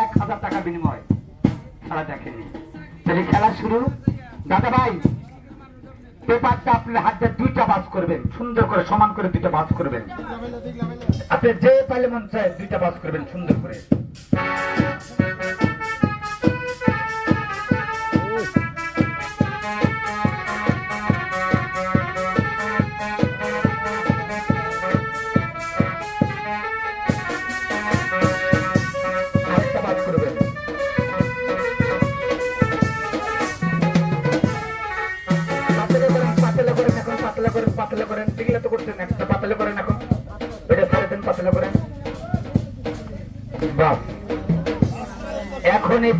এক হাজার টাকা বিনিময় খেলা দেখেনি। তাহলে খেলা শুরু? দাদা ভাই পেপারটা আপনার হাতে দুইটা বাস করবেন, সুন্দর করে, সমান করে দুইটা বাস করবেন। আপনি যে পাইলে মন চায় দুইটা বাস করবেন সুন্দর করে।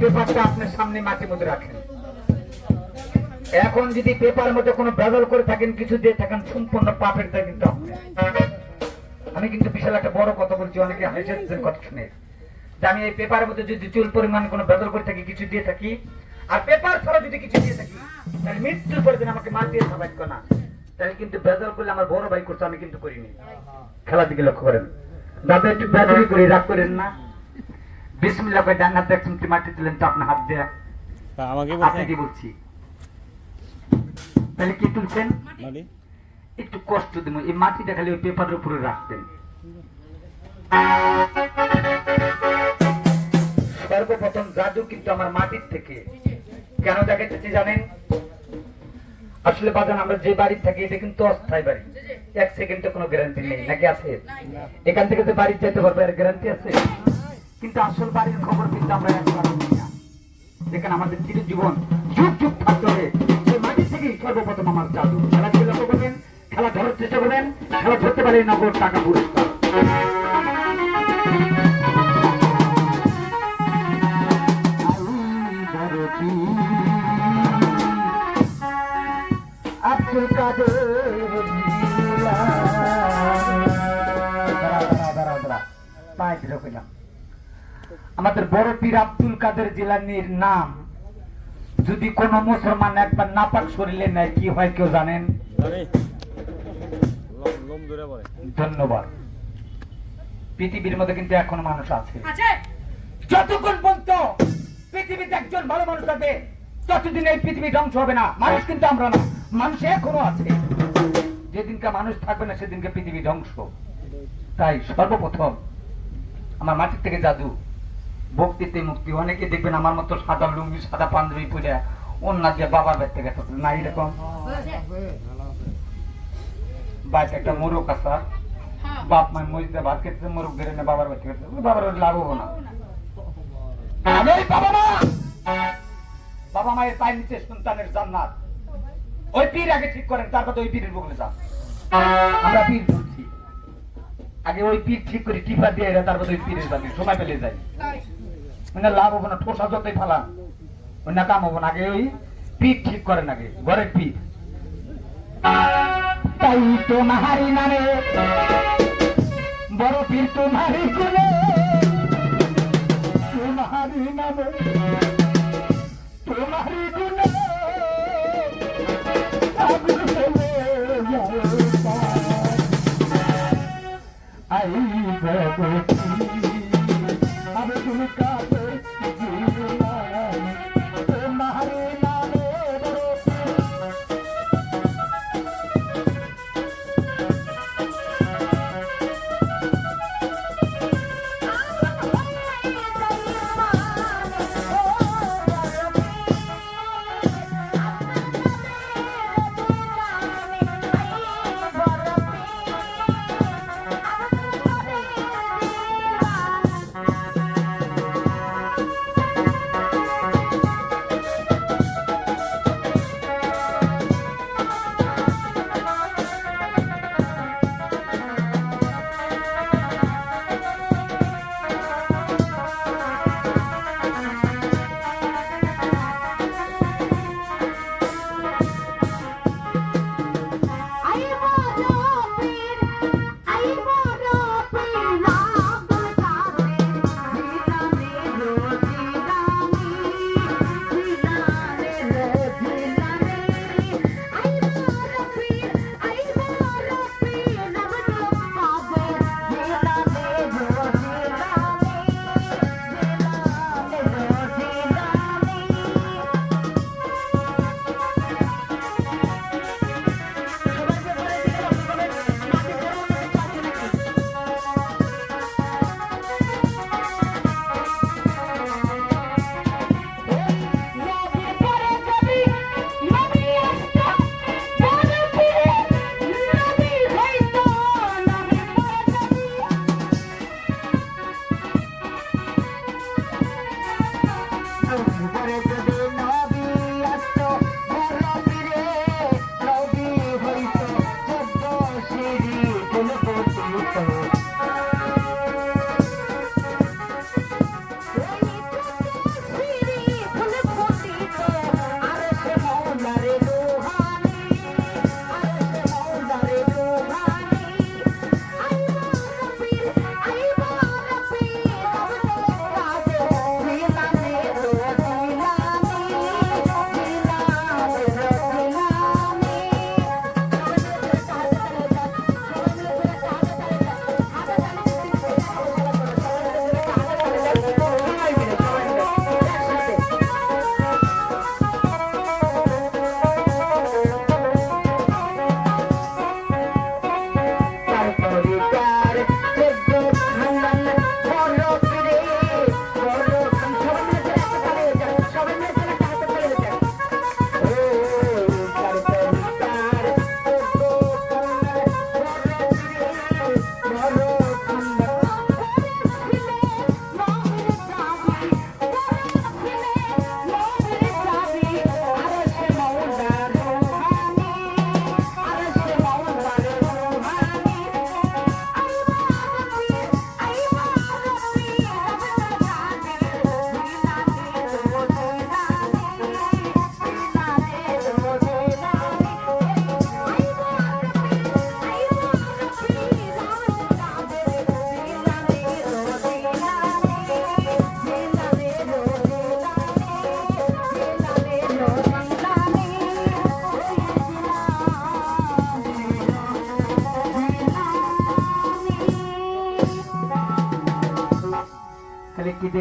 পেপারটা আপনার সামনে মাটির মধ্যে রাখেন। এখন যদি পেপার মধ্যে কোনো ভেজাল করে থাকেন, কিছু দিয়ে থাকেন, সম্পূর্ণ পাপের তা কিন্তু আমি কিন্তু বিশাল একটা বড় কথা বলছি, অনেকে হাইসেন্সের কথা শুনে। আমি এই পেপারের মধ্যে যদি চুল পরিমাণ কোনো ভেজাল করে থাকি, কিছু দিয়ে থাকি, আর পেপার ছাড়া যদি কিছু দিয়ে থাকি, তাহলে মৃত্যুর পরে দিন আমাকে মার দিয়ে সাবাইত না। তাহলে কিন্তু ভেজাল করলে আমার বড় ভাই করছে, আমি কিন্তু করিনি। খেলার দিকে লক্ষ্য করেন। দাদা একটু বেদরি করে, রাগ করেন না। বিসমিল্লাহ করে ডান হাতে এক চিমটি মাটি দিলেন তো আপনার হাত দেয়া? আমাকে বলছি? তাহলে কি তুলছেন? একটু কষ্ট দিব এই মাটিটা খালি ওই পেপারের উপরে রাখবেন সর্বপ্রথম জাদু কিন্তু আমার মাটির থেকে। কেন দেখাইতেছি জানেন? আসলে বাজান আমরা যে বাড়ি থাকি এটা কিন্তু অস্থায়ী বাড়ি। এক সেকেন্ডে কোনো গ্যারান্টি নেই নাকি আছে? এখান থেকে যে বাড়ি যেতে পারবে এর গ্যারান্টি আছে? কিন্তু আসল বাড়ির খবর কিন্তু আমরা একবার জানি না। যেখানে আমাদের চিরজীবন যুগ যুগ থাকতে হবে। সেই মাটি থেকেই সর্বপ্রথম আমার জাদু। খেলা লক্ষ্য করবেন, খেলা ধরার চেষ্টা করবেন, খেলা ধরতে পারে নগদ টাকা পুরস্কার। আব্দুল কাদের পায়ে দিল আমাদের বড় পীর আব্দুল কাদের জিলানির নাম। যদি কোন মুসলমান একবার নাপাক শরীরে নেয় কি হয় কেউ জানেন? ধন্যবাদ। পৃথিবীর মধ্যে কিন্তু এখন মানুষ আছে। আছে। যতক্ষণ পর্যন্ত পৃথিবীতে একজন ভালো মানুষ থাকে ততদিন এই পৃথিবী ধ্বংস হবে না। মানুষ কিন্তু আমরা না মানুষ এখনও আছে। যেদিনকে মানুষ থাকবে না সেদিনকে পৃথিবী ধ্বংস। তাই সর্বপ্রথম আমার মাটির থেকে জাদু। ভক্তিতে মুক্তি। অনেকে দেখবেন আমার মতো সাদা লুঙ্গি, সাদা পাঞ্জাবি পরে অন্য যে বাবার বাড়িতে গেছে। না এরকম? বাড়িতে একটা হ্যাঁ বাপ মায়ের মসজিদে ভাত খেতে বেড়ে না বাবার বাড়িতে খেতে বাবার বাড়ি না। বাবা মায়ের নিচে সন্তানের জান্নাত। ওই পীর আগে ঠিক করেন, তারপর ওই পীরের বগলে যান। আমরা পীর আগে ওই পীর ঠিক করি টিপা দিয়ে তারপর ওই পীরের যাবে সময় পেলে যাই। মানে লাভ হব না, ঠোসা যতই ফালান ওই না কাম হব না। আগে ওই পীর ঠিক করেন আগে, ঘরের পীর তাই তোমারি নামে, বড় পীর তোমারি গুণে তোমারি নামে তোমারি যাই আই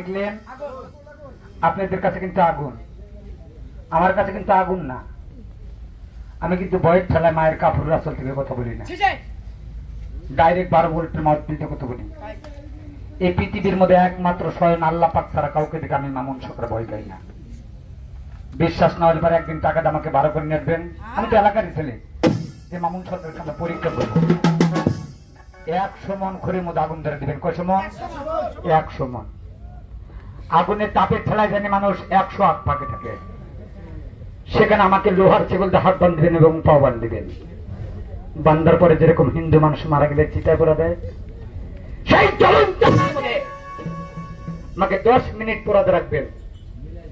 দেখলেন আপনাদের কাছে কিন্তু আগুন। আমার কাছে কিন্তু আগুন না। আমি কিন্তু বয়ের ঠেলায় মায়ের কাপড় রাসল থেকে কথা বলি না। ডাইরেক্ট বারো ভোল্টের থেকে কথা বলি। এই পৃথিবীর মধ্যে একমাত্র স্বয়ং আল্লাহ পাক ছাড়া কাউকে দেখে আমি মামুন সরকার ভয় পাই না। বিশ্বাস না হলে পরে একদিন টাকাটা আমাকে বারো করে নেবেন আমি তো এলাকারই ছেলে। যে মামুন সরকারের সামনে পরীক্ষা করব। একশো মন খড়ির মধ্যে আগুন ধরে দিবেন। কয়শো মন। একশো মন। আগুনের তাপের ঠেলায় জানি মানুষ একশো আট পাকে থাকে। সেখানে আমাকে লোহার দিয়ে হাত বাঁধবেন এবং পাও বাঁধবেন বান্ধার পরে যেরকম হিন্দু মানুষ মারা গেলে চিতায় পড়া দেয়, সেই মধ্যে আমাকে দশ মিনিট পোড়াতে রাখবেন।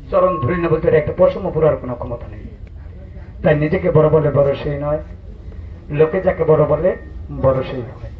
চরণ ধরে নেব তোর একটা পশম পুরার কোনো ক্ষমতা নেই। তাই নিজেকে বড় বলে বড় সেই নয়, লোকে যাকে বড় বলে বড় সেই হয়